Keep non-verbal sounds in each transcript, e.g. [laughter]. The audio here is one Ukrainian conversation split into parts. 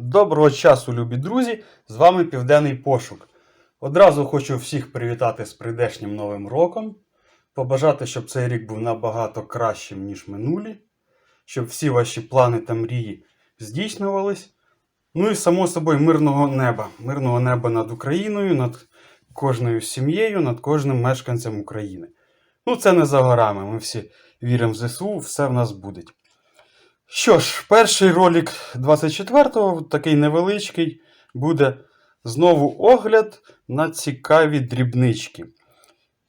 Доброго часу, любі друзі! З вами Південний Пошук. Одразу хочу всіх привітати з прийдешнім новим роком, побажати, щоб цей рік був набагато кращим, ніж минулі, щоб всі ваші плани та мрії здійснювались. Ну і само собою мирного неба. Мирного неба над Україною, над кожною сім'єю, над кожним мешканцем України. Ну, це не за горами. Ми всі віримо в ЗСУ, все в нас буде. Що ж, перший ролик 24-го, такий невеличкий, буде знову огляд на цікаві дрібнички,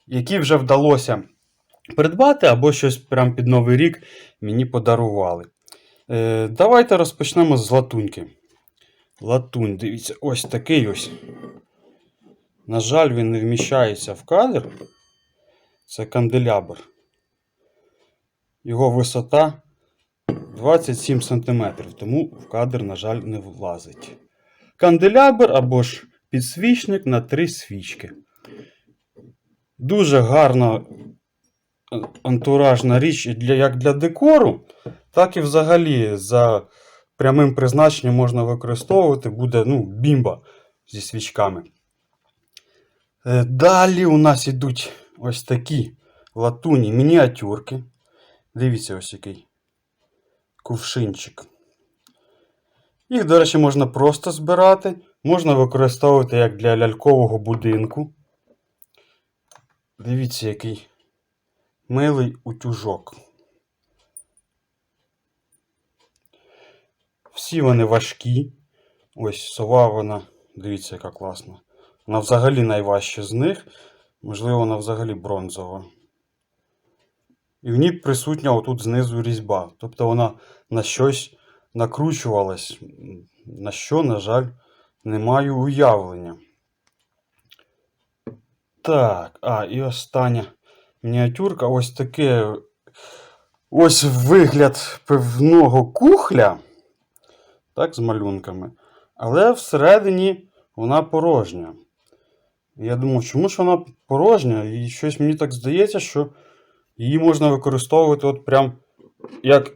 які вже вдалося придбати або щось прямо під Новий рік мені подарували. Е, давайте розпочнемо з латуньки. Латунь, дивіться, ось такий ось. На жаль, він не вміщається в кадр. Це канделябр. Його висота 27 см, тому в кадр, на жаль, не влазить. Канделябр або ж підсвічник на три свічки. Дуже гарна е, антуражна річ для, як для декору, так і взагалі за прямим призначенням можна використовувати. Буде ну, бімба зі свічками. Е, Далі у нас йдуть ось такі латуні мініатюрки. Дивіться, ось який кувшинчик. Їх, до речі, можна просто збирати, можна використовувати як для лялькового будинку. Дивіться, який милий утюжок. Всі вони важкі. Ось сова вона, дивіться, яка класна. Вона взагалі найважча з них. Можливо, вона взагалі бронзова. І в ній присутня отут знизу різьба. Тобто вона на щось накручувалась. На що, на жаль, не маю уявлення. Так, а, і остання мініатюрка. Ось таке. Ось вигляд певного кухля. Так, з малюнками. Але всередині вона порожня. Я думав, чому ж вона порожня? І щось мені так здається, що її можна використовувати от прям як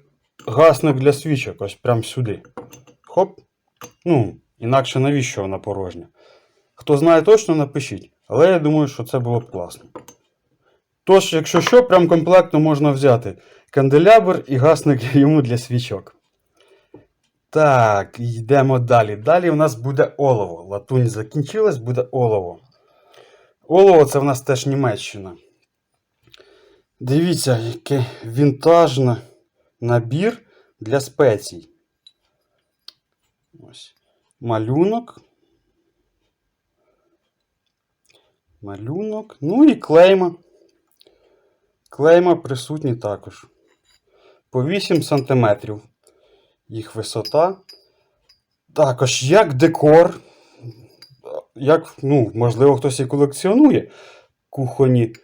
гасник для свічок, ось прям сюди. Хоп. Ну, інакше навіщо вона порожня? Хто знає точно, напишіть. Але я думаю, що це було б класно. Тож, якщо що, прям комплектно можна взяти канделябр і гасник [laughs] йому для свічок. Так, йдемо далі. Далі у нас буде олово. Латунь закінчилась, буде олово. Олово це в нас теж Німеччина. Дивіться, який вінтажний набір для спецій. Ось. Малюнок. Малюнок. Ну і клейма. Клейма присутні також. По 8 см. Їх висота. Також як декор. Як, ну, можливо, хтось і колекціонує кухонні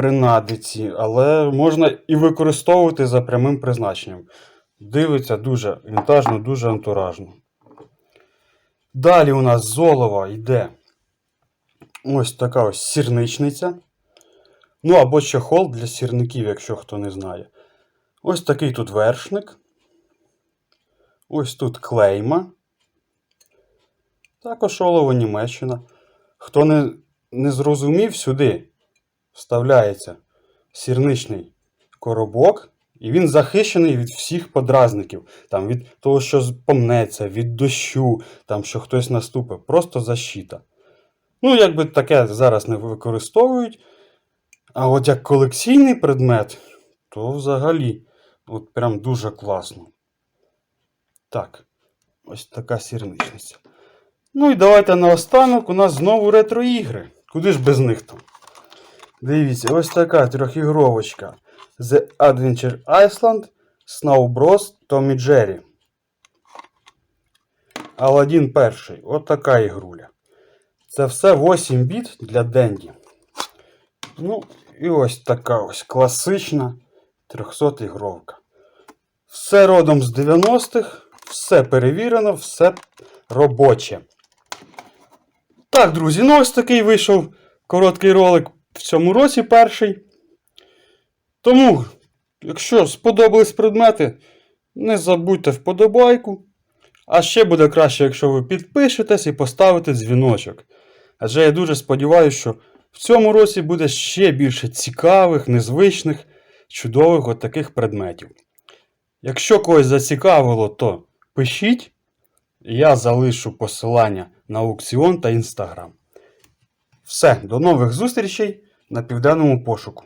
принадиці, але можна і використовувати за прямим призначенням. Дивиться дуже вінтажно, дуже антуражно. Далі у нас з олова йде ось така ось сірничниця. Ну або чехол для сірників, якщо хто не знає. Ось такий тут вершник. Ось тут клейма. Також олово Німеччина. Хто не, не зрозумів, сюди вставляється сірничний коробок, і він захищений від всіх подразників. Там, від того, що помнеться, від дощу, там, що хтось наступить. Просто защита. Ну, якби таке зараз не використовують. А от як колекційний предмет, то взагалі от прям дуже класно. Так, ось така сірничниця. Ну і давайте наостанок у нас знову ретро-ігри. Куди ж без них там? Дивіться, ось така трьохігровочка. The Adventure Iceland, Snow Bros, Tom Jerry. Аладдін перший. От така ігруля. Це все 8 біт для Денді. Ну, і ось така ось класична 300 ігровка. Все родом з 90-х, все перевірено, все робоче. Так, друзі, ну ось такий вийшов короткий ролик в цьому році перший. Тому, якщо сподобались предмети, не забудьте вподобайку. А ще буде краще, якщо ви підпишетесь і поставите дзвіночок. Адже я дуже сподіваюся, що в цьому році буде ще більше цікавих, незвичних, чудових от таких предметів. Якщо когось зацікавило, то пишіть. Я залишу посилання на аукціон та інстаграм. Все, до нових зустрічей на південному пошуку.